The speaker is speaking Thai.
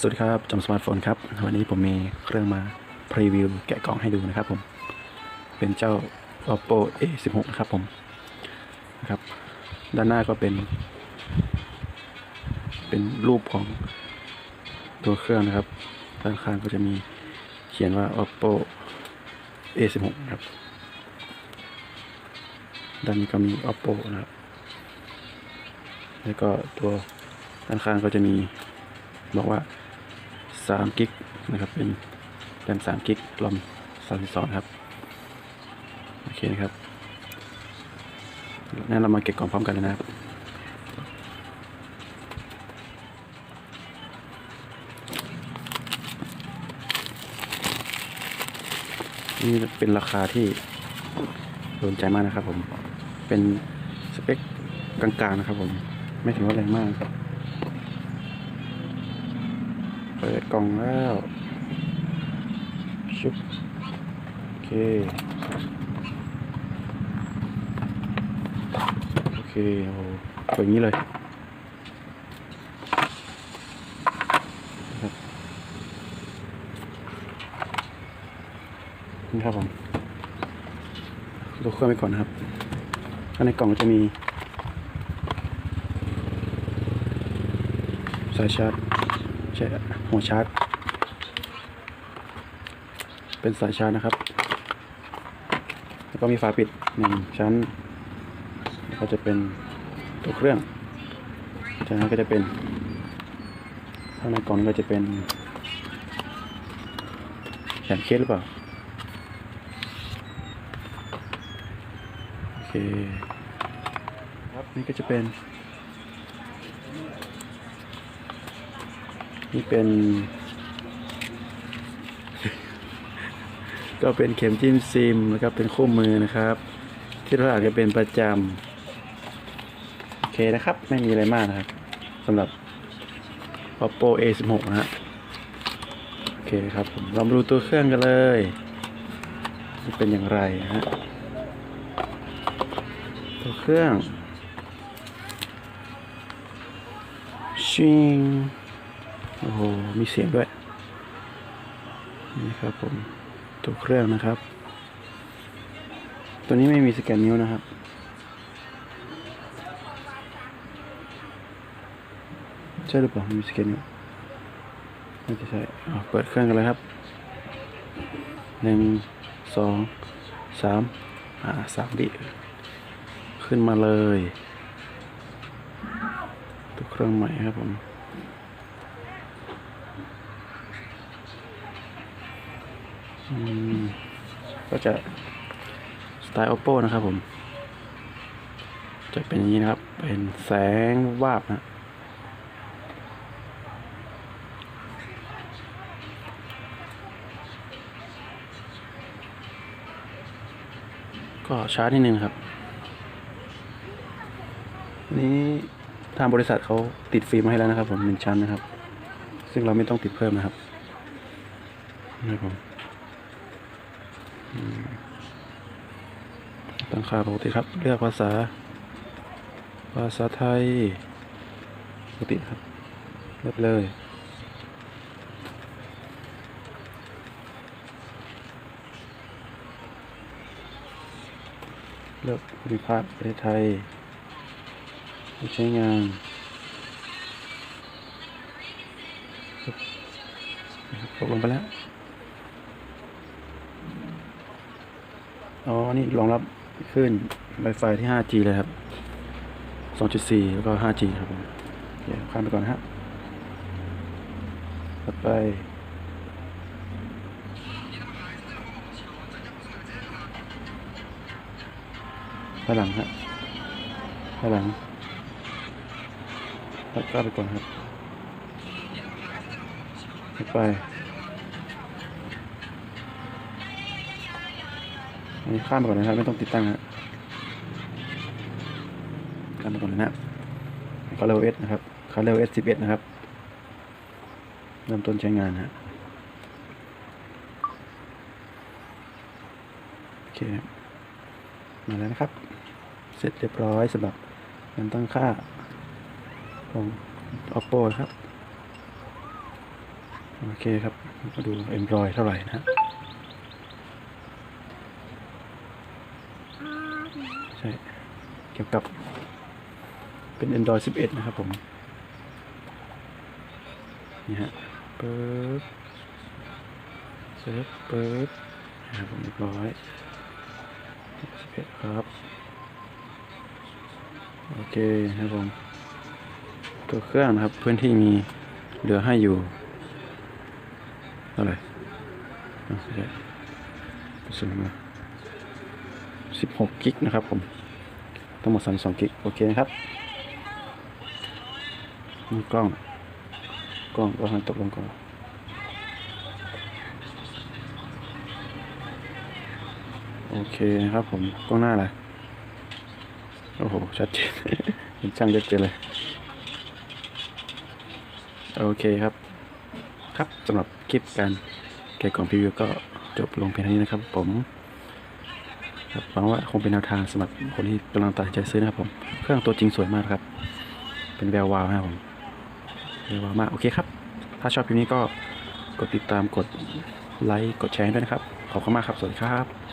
สวัสดีครับจอมสมาร์ทโฟนครับ วันนี้ผมมีเครื่องมาพรีวิวแกะกล่องให้ดูนะครับผม เป็นเจ้า oppo a 1 6นะครับผมนะครับ ด้านหน้าก็เป็น เป็นรูปของตัวเครื่องนะครับ ด้านข้างก็จะมีเขียนว่า oppo a 1 6ครับ ด้านนี้ก็มี oppo นะครับ แล้วก็ตัวด้านข้างก็จะมีบอกว่า 3กิกนะครับ เป็นแรม3กิกรอม32ครับ โอเคนะครับงั้นเรามาเก็บกล่องพร้อมกันเลยนะครับ นี่เป็นราคาที่โดนใจมากนะครับผม เป็นสเปคกลางๆนะครับผม ไม่ถึงว่าแรงมากครับ เปิดกล่องแล้วชุบโอเค โอเคโอ้เปิดอย่างนี้เลยนี่ครับผมดูเครื่องไปก่อนนะครับข้างในกล่องก็จะมี สายชาร์จ ใช่หัวชาร์จ เป็นสายชาร์จนะครับ แล้วก็มีฝาปิดหนึ่งชั้นแล้วก็จะเป็นตัวเครื่องจากนั้นก็จะเป็นข้างในกล่องก็จะเป็นแขนเคสหรือเปล่า โอเค ครับนี่ก็จะเป็น นี่เป็น ก็เป็นเข็มจิ้มซิมนะครับ เป็นคู่มือนะครับ ที่เราอาจจะเป็นประจำ โอเคนะครับ ไม่มีอะไรมากนะครับสำหรับ oppo a 1 6นะฮะโอเคครับผมเรามาดูตัวเครื่องกันเลยมันเป็นอย่างไรฮะตัวเครื่องชิง อ้โห มีเสียงด้วย นี่ครับผมตัวเครื่องนะครับ ตัวนี้ไม่มีสแกนนิ้วนะครับ ใช่หรือเปล่ามีสแกนนิ้วน่าจะใช่อะเปิดเครื่องกันเลยครับหนึ่งสองสามอ่าสามดิขึ้นมาเลยตัวเครื่องใหม่ครับผม อืม ก็จะสไตล์ oppo นะครับผม จะเป็นอย่างนี้นะครับ เป็นแสงวาบนะก็ชาร์จนิดนึงครับ นี้ทางบริษัทเขาติดฟิล์มมาให้แล้วนะครับ ผมหนึ่งชั้นนะครับ ซึ่งเราไม่ต้องติดเพิ่มนะครับนะครับผม ตั้งค่าปกติครับ เลือกภาษา ภาษาไทย ปกติครับเลือกเลยเลือกภูมิภาคประเทศไทยผู้ใช้งานปึ๊บนะครับตกลงไปแล้ว อ๋อ นี่รองรับขึ้น Wi-Fi ที่ 5G เลยครับ 2.4 แล้วก็ 5G ครับผมเดี๋ยวข้ามไปก่อนนะครับถัดไป ด้านหลังฮะด้านหลังตัดก้าไปก่อนครับไป นี้ข้ามไปก่อนนะครับ ไม่ต้องติดตั้งฮะข้ามไปก่อนนะครับคาร์เรลเอสนะครับคาร์เรลเอสสิบเอ็ดนะครับเริ่มต้นใช้งานฮะโอเคมาแล้วนะครับ เสร็จเรียบร้อยสำหรับการตั้งค่าของ oppo ครับ โอเคครับ มาดู Android เท่าไหร่นะฮะ ใช่เกี่ยวกับเป็น Android 11 นะครับผม นี่ฮะปึ๊บเซิร์ฟปึ๊บนะครับผมเรียบร้อย 11 ครับ โอเคนะครับผม ตัวเครื่องนะครับพื้นที่มีเหลือให้อยู่เท่าไหร่อะไม่ใช่ส่วนมา สิบหกกิกนะครับผมทั้งหมดสามสองกิกโอเคนะครับกล้องกล้องก็ให้ตกลงก่อนโอเคนะครับผมกล้องหน้าอะไรโอ้โห ชัดเจนเห็นช่างชัดเจนเลย โอเคครับ ครับสำหรับคลิปการแกะกล่องพรีวิวก็จบลงเพียงเท่านี้นะครับผม ครับหวังว่าคงเป็นแนวทางสำหรับคนที่กำลังตัดใจซื้อนะครับผมเครื่องตัวจริงสวยมากครับ เป็นแวววาวนะครับผมแวววาวมากโอเคครับ ถ้าชอบคลิปนี้ก็กดติดตามกดไลค์กดแชร์ด้วยนะครับขอบคุณมากครับสวัสดีครับ